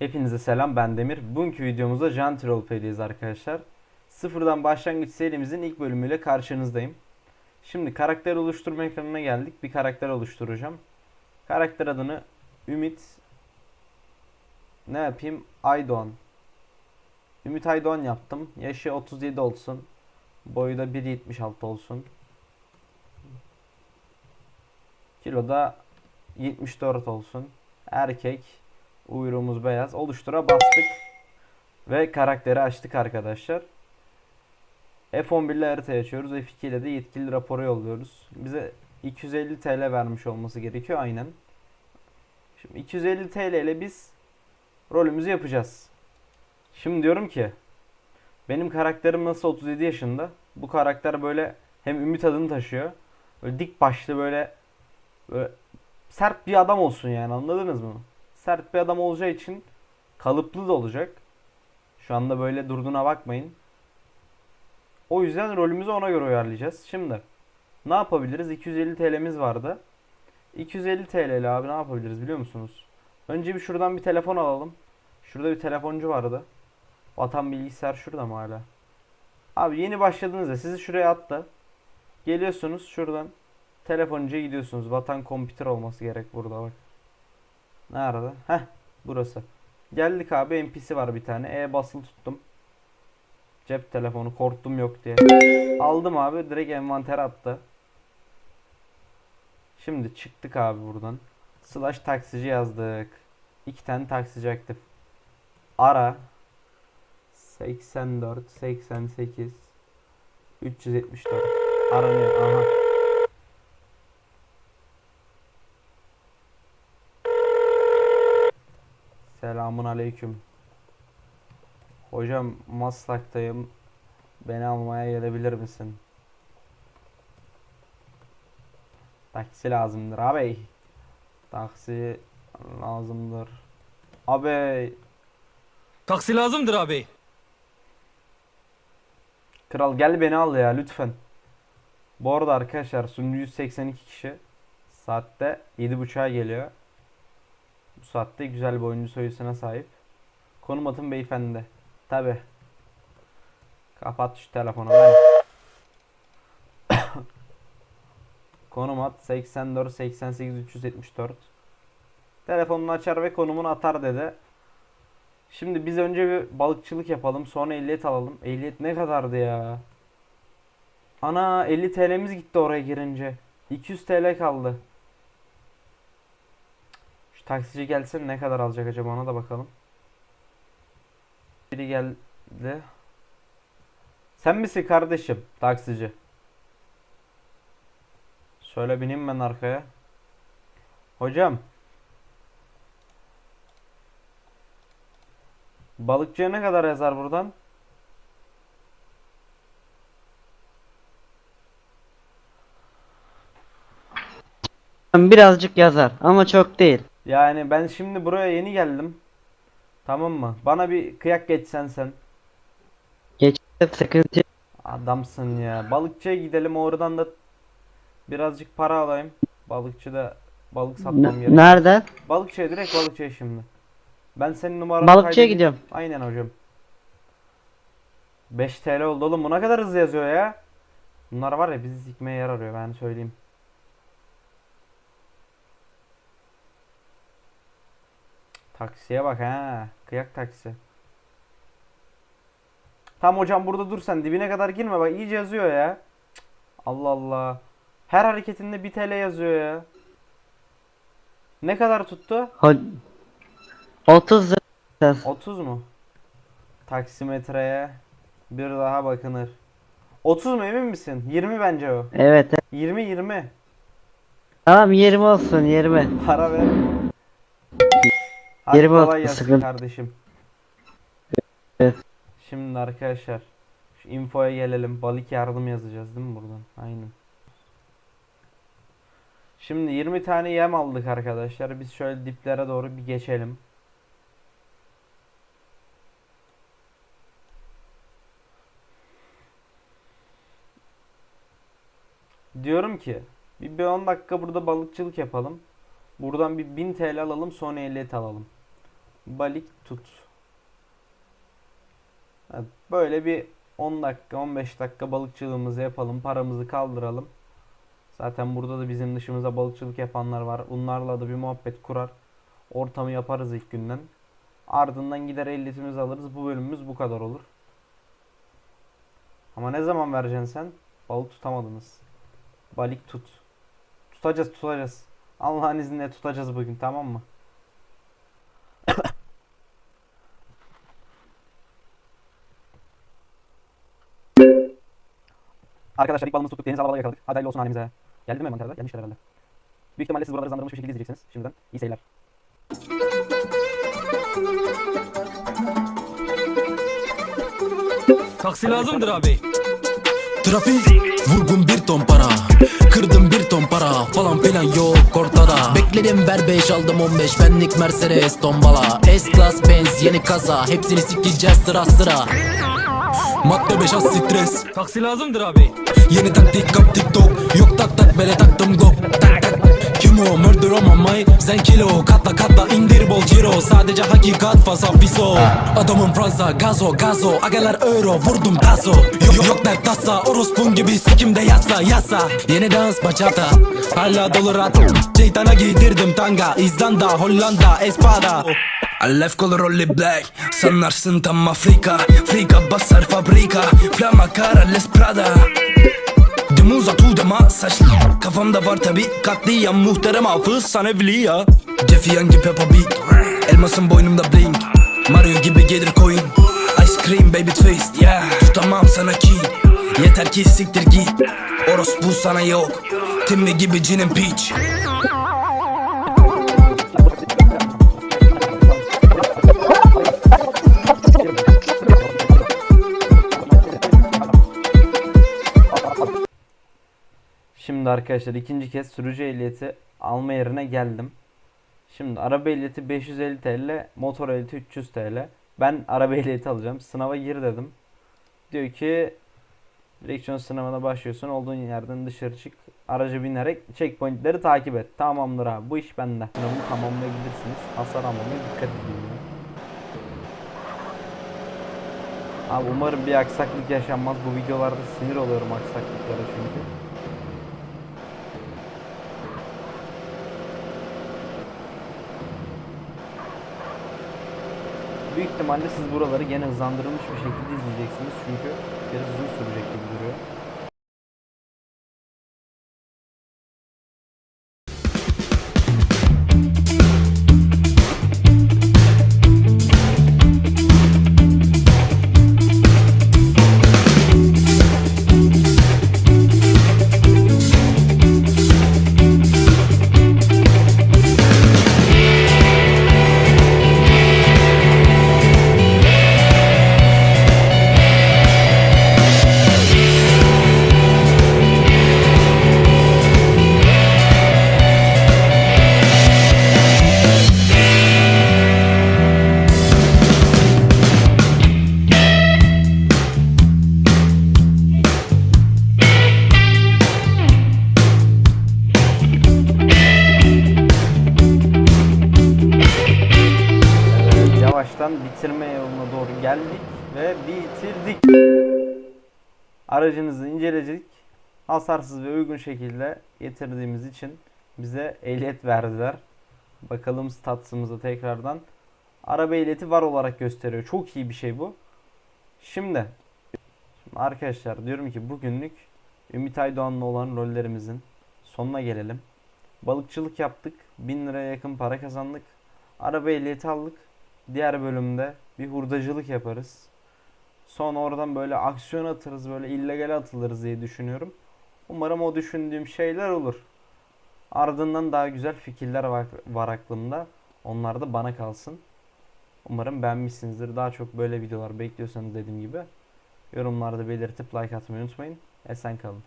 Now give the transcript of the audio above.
Hepinize selam ben Demir. Bugünkü videomuzda Janti Roleplay'deyiz arkadaşlar. Sıfırdan başlangıç serimizin ilk bölümüyle karşınızdayım. Şimdi karakter oluşturma ekranına geldik. Bir karakter oluşturacağım. Karakter adını Ümit ne yapayım? Aydoğan. Ümit Aydoğan yaptım. Yaşı 37 olsun. Boyu da 1.76 olsun. Kilo da 74 olsun. Erkek. Uyruğumuz beyaz. Oluştura bastık. Ve karakteri açtık arkadaşlar. F11 ile harita açıyoruz. F2 ile de yetkili raporu yolluyoruz. Bize 250 TL vermiş olması gerekiyor aynen. Şimdi 250 TL ile biz rolümüzü yapacağız. Şimdi diyorum ki benim karakterim nasıl 37 yaşında. Bu karakter böyle hem Ümit adını taşıyor. Böyle dik başlı böyle, böyle sert bir adam olsun yani anladınız mı? Sert bir adam olacağı için kalıplı da olacak. Şu anda böyle durduğuna bakmayın. O yüzden rolümüzü ona göre uyarlayacağız. Şimdi ne yapabiliriz? 250 TL'miz vardı. 250 TL abi ne yapabiliriz biliyor musunuz? Önce bir şuradan bir telefon alalım. Şurada bir telefoncu vardı. Vatan bilgisayar şurada mı hala? Abi yeni başladınız ya sizi şuraya attı. Geliyorsunuz şuradan telefoncuya gidiyorsunuz. Vatan kompütür olması gerek burada bak. Nerede? Heh burası. Geldik abi NPC var bir tane. E basılı tuttum. Cep telefonu korktum yok diye. Aldım abi direkt envantere attı. Şimdi çıktık abi buradan. Slash taksici yazdık. İki tane taksici aktif. Ara 84 88 374 aranıyor. Aha. Selamun aleyküm. Hocam Maslak'tayım. Beni almaya gelebilir misin? Taksi lazımdır abi. Taksi lazımdır. Abi Taksi lazımdır abi. kral gel beni al ya lütfen. Bu arada arkadaşlar sunucu 182 kişi. Saatte 7.30'a geliyor. Bu saatte güzel bir oyuncu sayısına sahip. Konum atın beyefendi. Tabi. Kapat şu telefonu lan. Konum at 84 88 374. Telefonunu açar ve konumunu atar dedi. Şimdi biz önce bir balıkçılık yapalım. Sonra ehliyet alalım. Ehliyet ne kadardı ya? Ana 50 TL'miz gitti oraya girince. 200 TL kaldı. Taksici gelsin ne kadar alacak acaba ona da bakalım. Biri geldi. Sen misin kardeşim taksici? Şöyle bineyim ben arkaya. Hocam. Balıkçıya ne kadar yazar buradan? Birazcık yazar ama çok değil. Yani ben şimdi buraya yeni geldim. Tamam mı? Bana bir kıyak geçsen sen. Sıkıntı yok. Adamsın ya. Balıkçıya gidelim oradan da birazcık para alayım. Balıkçıda balık satmam gerekiyor. Nerede? Balıkçıya direkt balıkçıya şimdi. Ben senin numaranı Balıkçıya kaydedeyim. gidiyorum. Aynen hocam. 5 TL oldu oğlum. Bu ne kadar hızlı yazıyor ya. Bunlar var ya bizi sikmeye arıyor ben söyleyeyim. Taksiye bak ha. Kıyak taksi. Tam hocam burada dur sen dibine kadar girme bak iyice yazıyor ya. Cık, Allah Allah. Her hareketinde 1 TL yazıyor ya. Ne kadar tuttu? Ho- 30 lira. 30 mu? Taksimetreye bir daha bakınır. 30 mu emin misin? 20 bence o. Evet. 20 20. Tamam 20 olsun 20. Para ver. Hadi 20 kolay olsun, gelsin sıkıntı. kardeşim. Evet. Şimdi arkadaşlar şu infoya gelelim. Balık yardım yazacağız değil mi buradan? Aynen. Şimdi 20 tane yem aldık arkadaşlar. Biz şöyle diplere doğru bir geçelim. Diyorum ki bir, bir 10 dakika burada balıkçılık yapalım. Buradan bir 1000 TL alalım sonra ehliyet alalım. Balık tut. Böyle bir 10 dakika 15 dakika balıkçılığımızı yapalım. Paramızı kaldıralım. Zaten burada da bizim dışımıza balıkçılık yapanlar var. Bunlarla da bir muhabbet kurar. Ortamı yaparız ilk günden. Ardından gider ehliyetimizi alırız. Bu bölümümüz bu kadar olur. Ama ne zaman vereceksin sen? Balık tutamadınız. Balık tut. Tutacağız tutacağız. Allah'ın izniyle tutacağız bugün tamam mı? Arkadaşlar ilk balığımızı tuttuk. Deniz alabalığı yakaladık. Hadi hayırlı olsun halimize. Geldi mi envanterde? Gelmişler herhalde. Büyük ihtimalle siz buraları hızlandırılmış bir şekilde izleyeceksiniz. Şimdiden iyi seyirler. Taksi lazımdır abi. Trafik vurgun bir ton para Kırdım bir ton para falan filan yok ortada Bekledim ver 5 aldım 15 benlik Mercedes tombala S-Class Benz yeni kaza Hepsini sikeceğiz sıra sıra Madde 5 az stres Taksi lazımdır abi. Yeni taktik kap tiktok Yok tak tak bele taktım go Tak tak. Kim o? Murder my mind Zen kilo. Katla katla indir bol ciro. Sadece hakikat fasa fiso. Adamım Fransa gazo gazo. Agalar euro vurdum taso. Yok yok der tasa. Orospun gibi sikimde yasa yasa. Yeni dans bachata. Hala dolu rat Şeytana giydirdim tanga. İzlanda Hollanda Espada Alef color rolly black. Sanarsın tam Afrika. Frika basar fabrika Flama cara les Prada. Demuza tu dema saçlı Kafamda var tabi katliam muhterem hafız sana evliya Jeffy Young Peppa Beat Elmasın boynumda blink Mario gibi gelir coin Ice cream baby twist yeah. Tutamam sana ki. Yeter ki siktir git. Orospu sana yok. Timmy gibi cinin peach Arkadaşlar ikinci kez sürücü ehliyeti alma yerine geldim. Şimdi araba ehliyeti 550 TL, motor ehliyeti 300 TL. Ben araba ehliyeti alacağım. Sınava gir dedim. Diyor ki direksiyon sınavına başlıyorsun. Olduğun yerden dışarı çık. Araca binerek checkpointleri takip et. Tamamdır abi. Bu iş bende. Sınavını tamamlayabilirsiniz. Hasar almamaya dikkat edin. Abi umarım bir aksaklık yaşanmaz. Bu videolarda sinir oluyorum aksaklıklara çünkü. Büyük ihtimalle siz buraları gene hızlandırılmış bir şekilde izleyeceksiniz. Çünkü biraz uzun sürecek gibi yavaştan bitirme yoluna doğru geldik ve bitirdik. Aracınızı inceledik. Hasarsız ve uygun şekilde getirdiğimiz için bize ehliyet verdiler. Bakalım statsımıza tekrardan. Araba ehliyeti var olarak gösteriyor. Çok iyi bir şey bu. Şimdi, şimdi arkadaşlar diyorum ki bugünlük Ümit Aydoğan'la olan rollerimizin sonuna gelelim. Balıkçılık yaptık. 1000 liraya yakın para kazandık. Araba ehliyeti aldık. Diğer bölümde bir hurdacılık yaparız. Sonra oradan böyle aksiyon atarız, böyle illegal atılırız diye düşünüyorum. Umarım o düşündüğüm şeyler olur. Ardından daha güzel fikirler var aklımda. Onlar da bana kalsın. Umarım beğenmişsinizdir. Daha çok böyle videolar bekliyorsanız dediğim gibi yorumlarda belirtip like atmayı unutmayın. Esen kalın.